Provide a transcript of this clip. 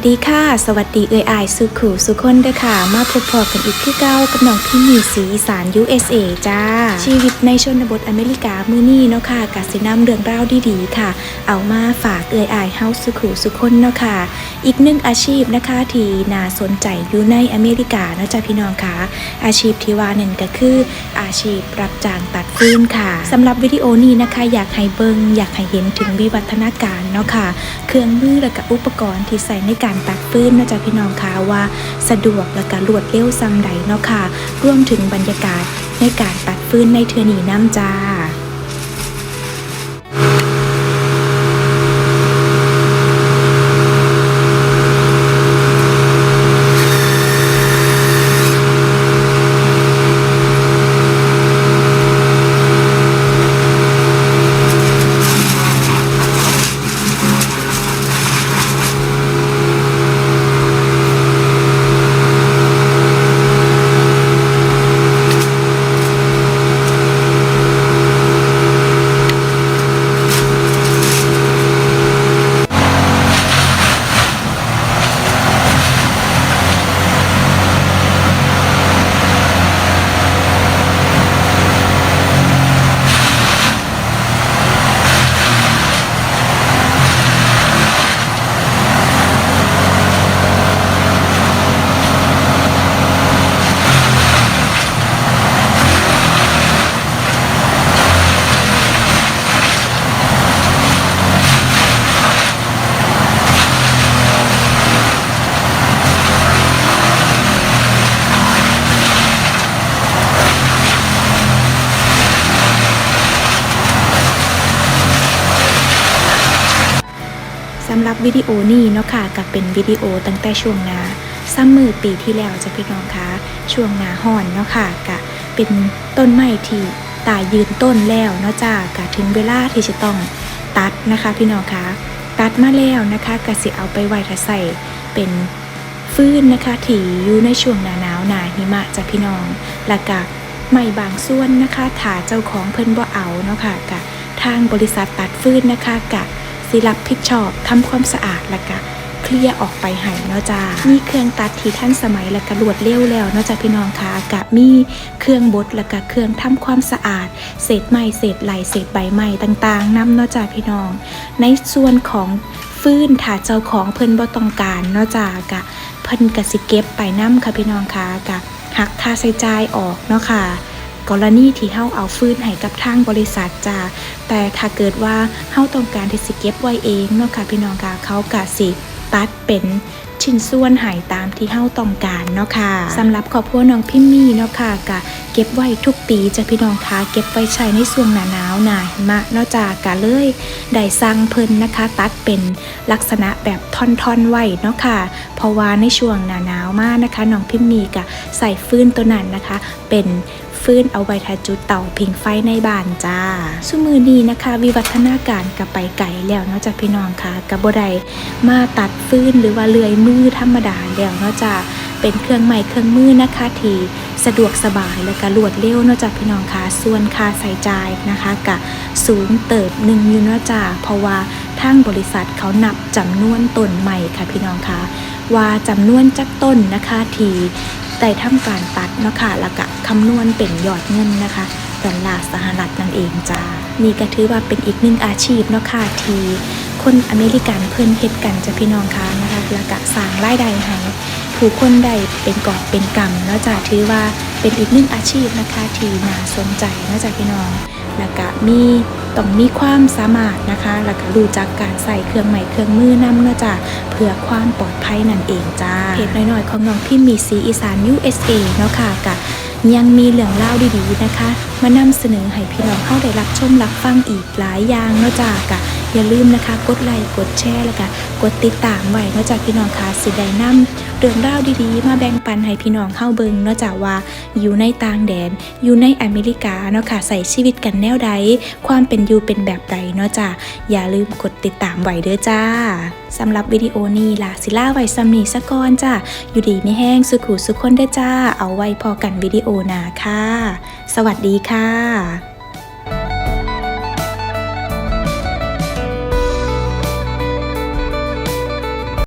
สวัสดีค่ะ สวัสดีเอ่ยอายสุขูสุคนเด้อค่ะ มาพบพอกันอีกคือเก้ากับน้องพี่มีสีสาน USA จ้า ชีวิตในชนบทอเมริกามือนี้เนาะค่ะกสินำเรื่องราวดีๆค่ะ เอามาฝากเอ่ยอายเฮาสุขูสุคนเนาะค่ะ อีกหนึ่งอาชีพนะคะที่น่าสนใจอยู่ในอเมริกาเนาะจ้าพี่น้องค่ะ อาชีพที่ว่านั่นก็คือ อาชีพรับจ้างตัดฟืนค่ะสำหรับวิดีโอนี้นะคะ อยากให้เบิงอยากให้เห็นถึงวิวัฒนาการเนาะค่ะ เครื่องมือและก็อุปกรณ์ที่ใส่ในการการตัดฟื้นนาะจ๊ะพี่น้องคะว่าสะดวกและการวดเร็วซ้ำใดเนาะค่ะรวมถึงบรรยากาศในการตัดฟื้นในเทือนีน้ำจ้า สำหรับวิดีโอนี้เนาะค่ะกับเป็นวิดีโอตั้งแต่ช่วงนาซัมเมอปีที่แล้วจะพี่น้องคะช่วงนาห่อนเนาะค่ะกะเป็นต้นไม้ที่ตายยืนต้นแล้วเนาะจ้ากะถึงเวลาที่จะต้องตัดนะคะ พี่น้องคะตัดมาแล้วนะคะกะสิเอาไปไว้ถ้าใส่เป็นฟืนนะคะที่อยู่ในช่วงหนาหนาวหนาหิมะจ้ะพี่น้องแล้วก็ไม่บางส่วนนะคะถ้าเจ้าของเพิ่นบ่เอาเนาะค่ะกะทางบริษัทตัดฟืนนะคะกะ สิรับผิดชอบทำความสะอาดล้วก็เคลียร์ออกไปให้เนาะจ้ามีเครื่องตัดที่ทันสมัยแล้วก็รวดเร็วแล้วเนาะจ้าพี่น้องคะกับมีเครื่องบดแล้วก็เครื่องทำความสะอาด เศษไม้เศษไหลเศษใบไม้ต่างๆนํเนาะจ้าพี่น้อง ในส่วนของฟื้นถ้าเจ้าของเพิ่นบ่ต้องการเนาะจ้ากะเพิ่นก็สิเก็บไปนํค่ะพี่น้องคะกะหักค่าใช้จ่ายออกเนาะค่ะ กรณีที่เฮาเอาฟื้นให้กับทางบริษัทจ้าแต่ถ้าเกิดว่าเฮาต้องการที่สิเก็บไว้เองเนาะค่ะพี่น้องค่ะเขากะสิตัดเป็นชิ้นส่วนหายตามที่เฮาต้องการเนาะค่ะสำหรับครอบครัวน้องพิมมี่เนาะค่ะกะเก็บไว้ทุกปีจะพี่น้องคะเก็บไว้ใช้ในช่วงหนาหนาวหนาหิมะเนาะจากะเลยได้สร้างเพิ่นนะคะ ตัดเป็นลักษณะแบบท่อนๆไว้เนาะค่ะเพราะว่าในช่วงหนาหนาวมากนะคะน้องพิมมี่กะใส่ฟื้นตัวนั้นนะคะ เป็น ฟืนเอาไว้ทาจุดเต่าผิงไฟในบ้านจ้าสุมือนี้นะคะ วิวัฒนาการกับไปไก่แล้วนาะจากพี่น้องค่ะกับบไดมาตัดฟืนหรือว่าเลื่อยมือธรรมดาแล้วนาะจ้าเป็นเครื่องใหม่เครื่องมือนะคะที่สะดวกสบายและก็รวดเร็วนาะจากพี่น้องค่ะส่วนค่าใส่จ่ายนะคะกะสูงเติบหนึ่งอยู่นาจ้าเพราะว่าทางบริษัทเขานับจำนวนต้นใหม่ค่ะพี่น้องค่ะว่าจำนวนจักต้นนะคะที่ ได้ทำการตัดเนาะค่ะแล้วก็คำนวณเป็นยอดเงินนะคะดอลลาร์สหรัฐนั่นเองจ้านี่ก็ถือว่าเป็นอีกหนึ่งอาชีพเนาะค่ะที่คนอเมริกันเพิ่นเฮ็ดกันจะพี่น้องคะนะคะแล้วก็สร้างรายได้ให้ผู้คนได้เป็นกอบเป็นกำเนาะจ้าถือว่าเป็นอีกหนึ่งอาชีพนะคะที่น่าสนใจนะจ้าพี่น้อง แล้วก็มีต้องมีความสามารถนะคะแล้วก็รู้จักการใส่เครื่องใหม่เครื่องมือนำเนาะจ้ะเพื่อความปลอดภัยนั่นเองจ้าเพจน้อยๆของน้องพี่มีสีอีสาน USA เนาะค่ะกับยังมีเรื่องเล่าดีๆนะคะ มานำเสนอให้พี่น้องเข้าได้รับชมรับฟังอีกหลายอย่างเนาะจ้ากะอย่าลืมนะคะ กดไลค์กดแชร์แล้วก็กดติดตามไว้เนาะจ้าพี่น้องค่ะสิได้นำ เรื่องราวดีๆ มาแบ่งปันให้พี่น้องเข้าเบิงเนาะจ้าว่าอยู่ในต่างแดน อยู่ในอเมริกาเนาะค่ะใส่ชีวิตกันแนวใด ความเป็นอยู่เป็นแบบใดเนาะจ้าอย่าลืมกดติดตามไว้เด้อจ้าสำหรับวิดีโอนี้ล่ะสิล่าไว้ซัมนีสะกอนจ้าอยู่ดีไม่แห้งสุขุสุขคนเด้อจ้า เอาไว้พอกันวิดีโอหนาค่ะ สวัสดีค่ะ